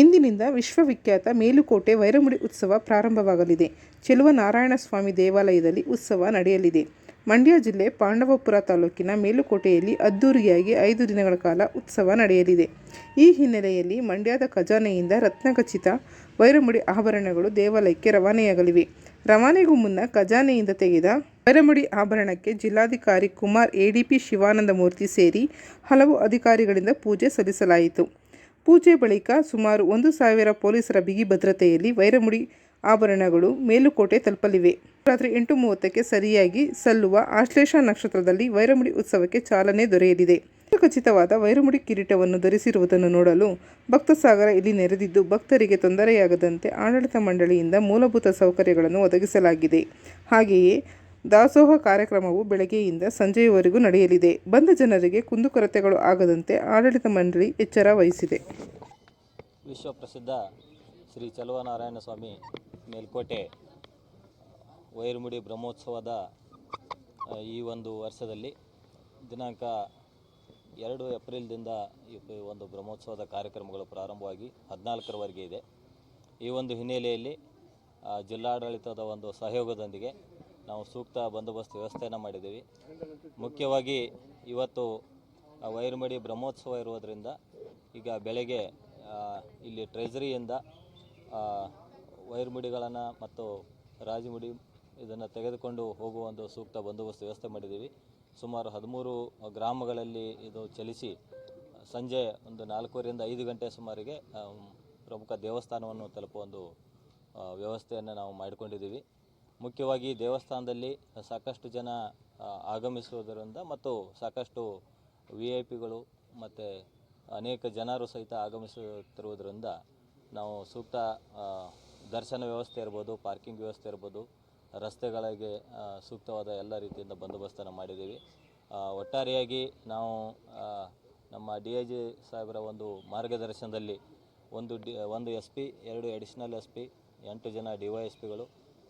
ಇಂದಿನಿಂದ ವಿಶ್ವವಿಖ್ಯಾತ ಮೇಲುಕೋಟೆ ವೈರಮುಡಿ ಉತ್ಸವ ಪ್ರಾರಂಭವಾಗಲಿದೆ. ಚೆಲುವ ನಾರಾಯಣಸ್ವಾಮಿ ದೇವಾಲಯದಲ್ಲಿ ಉತ್ಸವ ನಡೆಯಲಿದೆ. ಮಂಡ್ಯ ಜಿಲ್ಲೆ ಪಾಂಡವಪುರ ತಾಲೂಕಿನ ಮೇಲುಕೋಟೆಯಲ್ಲಿ ಅದ್ದೂರಿಯಾಗಿ ಐದು ದಿನಗಳ ಕಾಲ ಉತ್ಸವ ನಡೆಯಲಿದೆ. ಈ ಹಿನ್ನೆಲೆಯಲ್ಲಿ ಮಂಡ್ಯದ ಖಜಾನೆಯಿಂದ ರತ್ನಖಚಿತ ವೈರಮುಡಿ ಆಭರಣಗಳು ದೇವಾಲಯಕ್ಕೆ ರವಾನೆಯಾಗಲಿವೆ. ರವಾನೆಗೂ ಮುನ್ನ ಖಜಾನೆಯಿಂದ ತೆಗೆದ ವೈರಮುಡಿ ಆಭರಣಕ್ಕೆ ಜಿಲ್ಲಾಧಿಕಾರಿ ಕುಮಾರ್ ಎಡಿಪಿ ಶಿವಾನಂದ ಮೂರ್ತಿ ಸೇರಿ ಹಲವು ಅಧಿಕಾರಿಗಳಿಂದ ಪೂಜೆ ಸಲ್ಲಿಸಲಾಯಿತು. ಪೂಜೆ ಬಳಿಕ ಸುಮಾರು ಒಂದು ಸಾವಿರ ಪೊಲೀಸರ ಬಿಗಿ ಭದ್ರತೆಯಲ್ಲಿ ವೈರಮುಡಿ ಆಭರಣಗಳು ಮೇಲುಕೋಟೆ ತಲುಪಲಿವೆ. ರಾತ್ರಿ ಎಂಟು ಮೂವತ್ತಕ್ಕೆ ಸರಿಯಾಗಿ ಸಲ್ಲುವ ಆಶ್ಲೇಷ ನಕ್ಷತ್ರದಲ್ಲಿ ವೈರಮುಡಿ ಉತ್ಸವಕ್ಕೆ ಚಾಲನೆ ದೊರೆಯಲಿದೆ. ಖಚಿತವಾದ ವೈರಮುಡಿ ಕಿರೀಟವನ್ನು ಧರಿಸಿರುವುದನ್ನು ನೋಡಲು ಭಕ್ತಸಾಗರ ಇಲ್ಲಿ ನೆರೆದಿದ್ದು, ಭಕ್ತರಿಗೆ ತೊಂದರೆಯಾಗದಂತೆ ಆಡಳಿತ ಮಂಡಳಿಯಿಂದ ಮೂಲಭೂತ ಸೌಕರ್ಯಗಳನ್ನು ಒದಗಿಸಲಾಗಿದೆ. ಹಾಗೆಯೇ ದಾಸೋಹ ಕಾರ್ಯಕ್ರಮವು ಬೆಳಗ್ಗೆಯಿಂದ ಸಂಜೆಯವರೆಗೂ ನಡೆಯಲಿದೆ. ಬಂದ ಜನರಿಗೆ ಕುಂದುಕೊರತೆಗಳು ಆಗದಂತೆ ಆಡಳಿತ ಮಂಡಳಿ ಎಚ್ಚರ ವಹಿಸಿದೆ. ವಿಶ್ವ ಪ್ರಸಿದ್ಧ ಶ್ರೀ ಚಲುವನಾರಾಯಣ ಸ್ವಾಮಿ ಮೇಲ್ಕೋಟೆ ವೈರುಮುಡಿ ಬ್ರಹ್ಮೋತ್ಸವದ ಈ ಒಂದು ವರ್ಷದಲ್ಲಿ ದಿನಾಂಕ ಎರಡು ಏಪ್ರಿಲ್ದಿಂದ ಈ ಒಂದು ಬ್ರಹ್ಮೋತ್ಸವದ ಕಾರ್ಯಕ್ರಮಗಳು ಪ್ರಾರಂಭವಾಗಿ ಹದಿನಾಲ್ಕರವರೆಗೆ ಇದೆ. ಈ ಒಂದು ಹಿನ್ನೆಲೆಯಲ್ಲಿ ಜಿಲ್ಲಾಡಳಿತದ ಒಂದು ಸಹಯೋಗದೊಂದಿಗೆ ನಾವು ಸೂಕ್ತ ಬಂದೋಬಸ್ತ್ ವ್ಯವಸ್ಥೆಯನ್ನು ಮಾಡಿದ್ದೀವಿ. ಮುಖ್ಯವಾಗಿ ಇವತ್ತು ವೈರಮಡಿ ಬ್ರಹ್ಮೋತ್ಸವ ಇರುವುದರಿಂದ ಈಗ ಬೆಳಗ್ಗೆ ಇಲ್ಲಿ ಟ್ರೆಜರಿಯಿಂದ ವೈರ್ಮುಡಿಗಳನ್ನು ಮತ್ತು ರಾಜಮುಡಿ ಇದನ್ನು ತೆಗೆದುಕೊಂಡು ಹೋಗುವ ಒಂದು ಸೂಕ್ತ ಬಂದೋಬಸ್ತ್ ವ್ಯವಸ್ಥೆ ಮಾಡಿದ್ದೀವಿ. ಸುಮಾರು ಹದಿಮೂರು ಗ್ರಾಮಗಳಲ್ಲಿ ಇದು ಚಲಿಸಿ, ಸಂಜೆ ಒಂದು ನಾಲ್ಕೂವರೆಯಿಂದ ಐದು ಗಂಟೆ ಸುಮಾರಿಗೆ ಪ್ರಮುಖ ದೇವಸ್ಥಾನವನ್ನು ತಲುಪುವ ಒಂದು ವ್ಯವಸ್ಥೆಯನ್ನು ನಾವು ಮಾಡಿಕೊಂಡಿದ್ದೀವಿ. ಮುಖ್ಯವಾಗಿ ದೇವಸ್ಥಾನದಲ್ಲಿ ಸಾಕಷ್ಟು ಜನ ಆಗಮಿಸುವುದರಿಂದ ಮತ್ತು ಸಾಕಷ್ಟು ವಿ ಐ ಪಿಗಳು ಮತ್ತು ಅನೇಕ ಜನರು ಸಹಿತ ಆಗಮಿಸುತ್ತಿರುವುದರಿಂದ ನಾವು ಸೂಕ್ತ ದರ್ಶನ ವ್ಯವಸ್ಥೆ ಇರ್ಬೋದು, ಪಾರ್ಕಿಂಗ್ ವ್ಯವಸ್ಥೆ ಇರ್ಬೋದು, ರಸ್ತೆಗಳಿಗೆ ಸೂಕ್ತವಾದ ಎಲ್ಲ ರೀತಿಯಿಂದ ಬಂದೋಬಸ್ತನ್ನು ಮಾಡಿದ್ದೀವಿ. ಒಟ್ಟಾರೆಯಾಗಿ ನಾವು ನಮ್ಮ ಡಿ ಐ ಜಿ ಸಾಹೇಬರ ಒಂದು ಮಾರ್ಗದರ್ಶನದಲ್ಲಿ ಒಂದು ಡಿ, ಒಂದು ಎಸ್ ಪಿ, ಎರಡು ಅಡಿಷನಲ್ ಎಸ್ ಪಿ, ಎಂಟು ಜನ ಡಿ ವೈ ಎಸ್ ಪಿಗಳು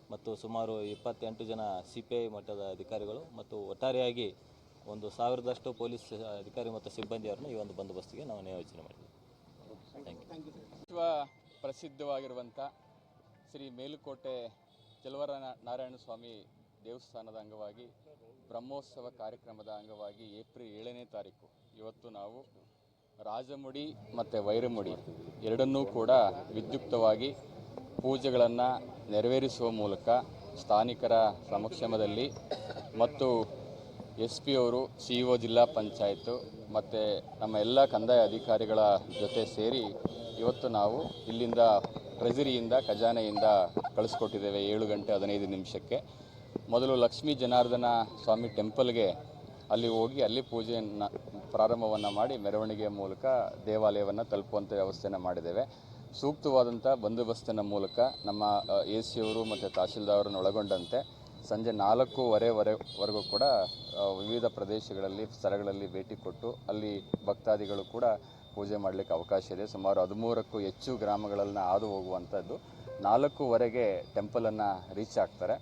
ಮತ್ತು ಸುಮಾರು ಇಪ್ಪತ್ತೆಂಟು ಜನ ಸಿ ಪಿ ಐ ಮಟ್ಟದ ಅಧಿಕಾರಿಗಳು ಮತ್ತು ಒಟ್ಟಾರೆಯಾಗಿ ಒಂದು ಸಾವಿರದಷ್ಟು ಪೊಲೀಸ್ ಅಧಿಕಾರಿ ಮತ್ತು ಸಿಬ್ಬಂದಿಯವರನ್ನು ಈ ಒಂದು ಬಂದೋಬಸ್ತಿಗೆ ನಾವು ನಿಯೋಜನೆ ಮಾಡಿದ್ದೀವಿ ವಿಶ್ವ ಪ್ರಸಿದ್ಧವಾಗಿರುವಂಥ ಶ್ರೀ ಮೇಲುಕೋಟೆ ಚೆಲುವರ ನಾರಾಯಣ ಸ್ವಾಮಿ ದೇವಸ್ಥಾನದ ಅಂಗವಾಗಿ ಬ್ರಹ್ಮೋತ್ಸವ ಕಾರ್ಯಕ್ರಮದ ಅಂಗವಾಗಿ ಏಪ್ರಿಲ್ ಏಳನೇ ತಾರೀಕು. ಇವತ್ತು ನಾವು ರಾಜಮುಡಿ ಮತ್ತು ವೈರಮುಡಿ ಎರಡನ್ನೂ ಕೂಡ ವಿದ್ಯುಕ್ತವಾಗಿ ಪೂಜೆಗಳನ್ನು ನೆರವೇರಿಸುವ ಮೂಲಕ ಸ್ಥಾನಿಕರ ಸಮಕ್ಷಮದಲ್ಲಿ ಮತ್ತು ಎಸ್ ಪಿ ಅವರು, ಸಿ ಇ ಒ ಜಿಲ್ಲಾ ಪಂಚಾಯತು ಮತ್ತು ನಮ್ಮ ಎಲ್ಲ ಕಂದಾಯ ಅಧಿಕಾರಿಗಳ ಜೊತೆ ಸೇರಿ ಇವತ್ತು ನಾವು ಇಲ್ಲಿಂದ ಟ್ರೆಜರಿಯಿಂದ, ಖಜಾನೆಯಿಂದ ಕಳಿಸ್ಕೊಟ್ಟಿದ್ದೇವೆ ಏಳು ಗಂಟೆ ಹದಿನೈದು ನಿಮಿಷಕ್ಕೆ. ಮೊದಲು ಲಕ್ಷ್ಮೀ ಜನಾರ್ದನ ಸ್ವಾಮಿ ಟೆಂಪಲ್ಗೆ ಅಲ್ಲಿ ಹೋಗಿ ಅಲ್ಲಿ ಪೂಜೆಯನ್ನು ಪ್ರಾರಂಭವನ್ನು ಮಾಡಿ ಮೆರವಣಿಗೆಯ ಮೂಲಕ ದೇವಾಲಯವನ್ನು ತಲುಪುವಂಥ ವ್ಯವಸ್ಥೆಯನ್ನು ಮಾಡಿದ್ದೇವೆ. ಸೂಕ್ತವಾದಂಥ ಬಂದೋಬಸ್ತಿನ ಮೂಲಕ ನಮ್ಮ ಎ ಸಿ ಅವರು ಮತ್ತು ತಹಶೀಲ್ದಾರರನ್ನು ಒಳಗೊಂಡಂತೆ ಸಂಜೆ ನಾಲ್ಕೂವರೆವರೆವರೆಗೂ ಕೂಡ ವಿವಿಧ ಪ್ರದೇಶಗಳಲ್ಲಿ, ಸ್ಥಳಗಳಲ್ಲಿ ಭೇಟಿ ಕೊಟ್ಟು ಅಲ್ಲಿ ಭಕ್ತಾದಿಗಳು ಕೂಡ ಪೂಜೆ ಮಾಡಲಿಕ್ಕೆ ಅವಕಾಶ ಇದೆ. ಸುಮಾರು ಹದಿಮೂರಕ್ಕೂ ಹೆಚ್ಚು ಗ್ರಾಮಗಳನ್ನು ಹಾದು ಹೋಗುವಂಥದ್ದು ನಾಲ್ಕೂವರೆಗೆ ಟೆಂಪಲನ್ನು ರೀಚ್ ಆಗ್ತಾರೆ.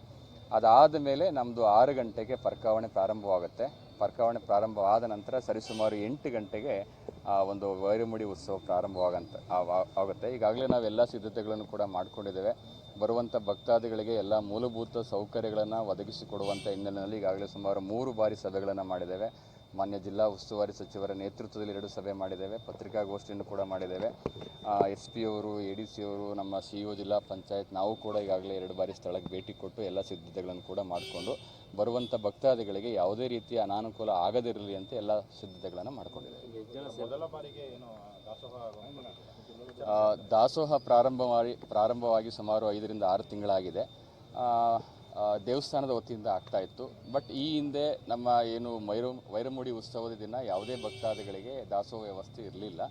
ಅದಾದ ಮೇಲೆ ನಮ್ಮದು ಆರು ಗಂಟೆಗೆ ಪರ್ಕಾವಣೆ ಪ್ರಾರಂಭವಾಗುತ್ತೆ. ಪರ್ಕಾವಣೆ ಪ್ರಾರಂಭವಾದ ನಂತರ ಸರಿಸುಮಾರು ಎಂಟು ಗಂಟೆಗೆ, ಆ, ಒಂದು ವೈರಮುಡಿ ಉತ್ಸವ ಪ್ರಾರಂಭವಾಗಂತ ಆಗುತ್ತೆ. ಈಗಾಗಲೇ ನಾವು ಎಲ್ಲ ಸಿದ್ಧತೆಗಳನ್ನು ಕೂಡ ಮಾಡಿಕೊಂಡಿದ್ದೇವೆ. ಬರುವಂಥ ಭಕ್ತಾದಿಗಳಿಗೆ ಎಲ್ಲ ಮೂಲಭೂತ ಸೌಕರ್ಯಗಳನ್ನು ಒದಗಿಸಿಕೊಡುವಂಥ ಹಿನ್ನೆಲೆಯಲ್ಲಿ ಈಗಾಗಲೇ ಸುಮಾರು ಮೂರು ಬಾರಿ ಸಭೆಗಳನ್ನು ಮಾಡಿದ್ದೇವೆ. ಮಾನ್ಯ ಜಿಲ್ಲಾ ಉಸ್ತುವಾರಿ ಸಚಿವರ ನೇತೃತ್ವದಲ್ಲಿ ಎರಡು ಸಭೆ ಮಾಡಿದ್ದೇವೆ, ಪತ್ರಿಕಾಗೋಷ್ಠಿಯನ್ನು ಕೂಡ ಮಾಡಿದ್ದೇವೆ. ಎಸ್ ಪಿ ಅವರು, ಎ ಡಿ ಸಿ ಅವರು, ನಮ್ಮ ಸಿ ಇ ಜಿಲ್ಲಾ ಪಂಚಾಯತ್, ನಾವು ಕೂಡ ಈಗಾಗಲೇ ಎರಡು ಬಾರಿ ಸ್ಥಳಕ್ಕೆ ಭೇಟಿ ಕೊಟ್ಟು ಎಲ್ಲ ಸಿದ್ಧತೆಗಳನ್ನು ಕೂಡ ಮಾಡಿಕೊಂಡು ಬರುವಂಥ ಭಕ್ತಾದಿಗಳಿಗೆ ಯಾವುದೇ ರೀತಿಯ ಅನಾನುಕೂಲ ಆಗದಿರಲಿ ಅಂತ ಎಲ್ಲ ಸಿದ್ಧತೆಗಳನ್ನು ಮಾಡಿಕೊಂಡಿದ್ದೇವೆ. ದಾಸೋಹ ಪ್ರಾರಂಭ ಮಾಡಿ ಪ್ರಾರಂಭವಾಗಿ ಸುಮಾರು ಐದರಿಂದ ಆರು ತಿಂಗಳಾಗಿದೆ. ದೇವಸ್ಥಾನದ ವತಿಯಿಂದ ಆಗ್ತಾ ಇತ್ತು. ಬಟ್ ಈ ಹಿಂದೆ ನಮ್ಮ ಏನು ಮೈರು ವೈರಮುಡಿ ಉತ್ಸವದ ದಿನ ಯಾವುದೇ ಭಕ್ತಾದಿಗಳಿಗೆ ದಾಸೋಹ ವ್ಯವಸ್ಥೆ ಇರಲಿಲ್ಲ.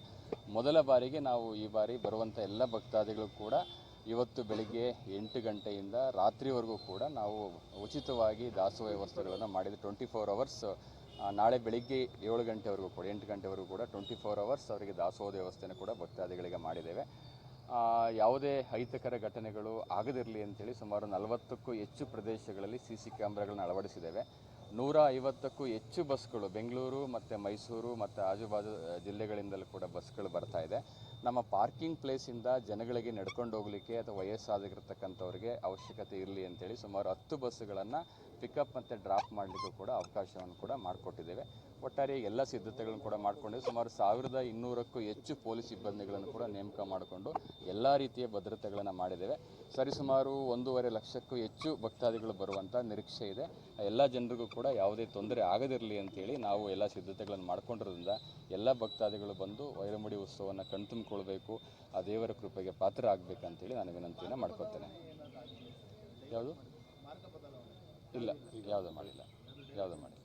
ಮೊದಲ ಬಾರಿಗೆ ನಾವು ಈ ಬಾರಿ ಬರುವಂಥ ಎಲ್ಲ ಭಕ್ತಾದಿಗಳು ಕೂಡ ಇವತ್ತು ಬೆಳಿಗ್ಗೆ ಎಂಟು ಗಂಟೆಯಿಂದ ರಾತ್ರಿವರೆಗೂ ಕೂಡ ನಾವು ಉಚಿತವಾಗಿ ದಾಸೋಹ ವ್ಯವಸ್ಥೆಗಳನ್ನು ಮಾಡಿದ್ವಿ. ಟ್ವೆಂಟಿ ಫೋರ್ ಅವರ್ಸ್ ನಾಳೆ ಬೆಳಿಗ್ಗೆ ಏಳು ಗಂಟೆವರೆಗೂ ಕೂಡ, ಎಂಟು ಗಂಟೆವರೆಗೂ ಕೂಡ ಟ್ವೆಂಟಿ ಫೋರ್ ಅವರ್ಸ್ ಅವರಿಗೆ ದಾಸೋಹ ವ್ಯವಸ್ಥೆಯನ್ನು ಕೂಡ ಭಕ್ತಾದಿಗಳಿಗೆ ಮಾಡಿದ್ದೇವೆ. ಯಾವುದೇ ಅಹಿತಕರ ಘಟನೆಗಳು ಆಗದಿರಲಿ ಅಂತೇಳಿ ಸುಮಾರು ನಲವತ್ತಕ್ಕೂ ಹೆಚ್ಚು ಪ್ರದೇಶಗಳಲ್ಲಿ ಸಿ ಸಿ ಕ್ಯಾಮ್ರಾಗಳನ್ನ ಅಳವಡಿಸಿದ್ದೇವೆ. ನೂರ ಐವತ್ತಕ್ಕೂ ಹೆಚ್ಚು ಬಸ್ಗಳು ಬೆಂಗಳೂರು ಮತ್ತು ಮೈಸೂರು ಮತ್ತು ಆಜುಬಾಜು ಜಿಲ್ಲೆಗಳಿಂದಲೂ ಕೂಡ ಬಸ್ಗಳು ಬರ್ತಾ ಇದೆ. ನಮ್ಮ ಪಾರ್ಕಿಂಗ್ ಪ್ಲೇಸಿಂದ ಜನಗಳಿಗೆ ನಡ್ಕೊಂಡು ಹೋಗಲಿಕ್ಕೆ ಅಥವಾ ವಯಸ್ಸಾಗಿರ್ತಕ್ಕಂಥವ್ರಿಗೆ ಅವಶ್ಯಕತೆ ಇರಲಿ ಅಂತೇಳಿ ಸುಮಾರು ಹತ್ತು ಬಸ್ಸುಗಳನ್ನು ಪಿಕಪ್ ಮತ್ತು ಡ್ರಾಪ್ ಮಾಡಲಿಕ್ಕೂ ಕೂಡ ಅವಕಾಶವನ್ನು ಕೂಡ ಮಾಡಿಕೊಟ್ಟಿದ್ದೇವೆ. ಒಟ್ಟಾರೆ ಎಲ್ಲ ಸಿದ್ಧತೆಗಳನ್ನು ಕೂಡ ಮಾಡಿಕೊಂಡು. ಸುಮಾರು ಸಾವಿರದ ಇನ್ನೂರಕ್ಕೂ ಹೆಚ್ಚು ಪೊಲೀಸ್ ಸಿಬ್ಬಂದಿಗಳನ್ನು ಕೂಡ ನೇಮಕ ಮಾಡಿಕೊಂಡು ಎಲ್ಲ ರೀತಿಯ ಭದ್ರತೆಗಳನ್ನು ಮಾಡಿದ್ದೇವೆ. ಸರಿಸುಮಾರು ಒಂದೂವರೆ ಲಕ್ಷಕ್ಕೂ ಹೆಚ್ಚು ಭಕ್ತಾದಿಗಳು ಬರುವಂಥ ನಿರೀಕ್ಷೆ ಇದೆ. ಎಲ್ಲ ಜನರಿಗೂ ಕೂಡ ಯಾವುದೇ ತೊಂದರೆ ಆಗದಿರಲಿ ಅಂತೇಳಿ ನಾವು ಎಲ್ಲ ಸಿದ್ಧತೆಗಳನ್ನು ಮಾಡ್ಕೊಂಡಿರೋದ್ರಿಂದ ಎಲ್ಲ ಭಕ್ತಾದಿಗಳು ಬಂದು ವೈರಮುಡಿ ಉತ್ಸವವನ್ನು ಕಣ್ತುಂಬಿಕೊಳ್ಬೇಕು ಆ ದೇವರ ಕೃಪೆಗೆ ಪಾತ್ರ ಆಗಬೇಕಂತೇಳಿ ನಾನು ವಿನಂತಿಯನ್ನು ಮಾಡ್ಕೊತೇನೆ. ಯಾವುದು? ಇಲ್ಲ ಯಾವುದು ಮಾಡಿಲ್ಲ ಯಾವುದು ಮಾಡಿಲ್ಲ.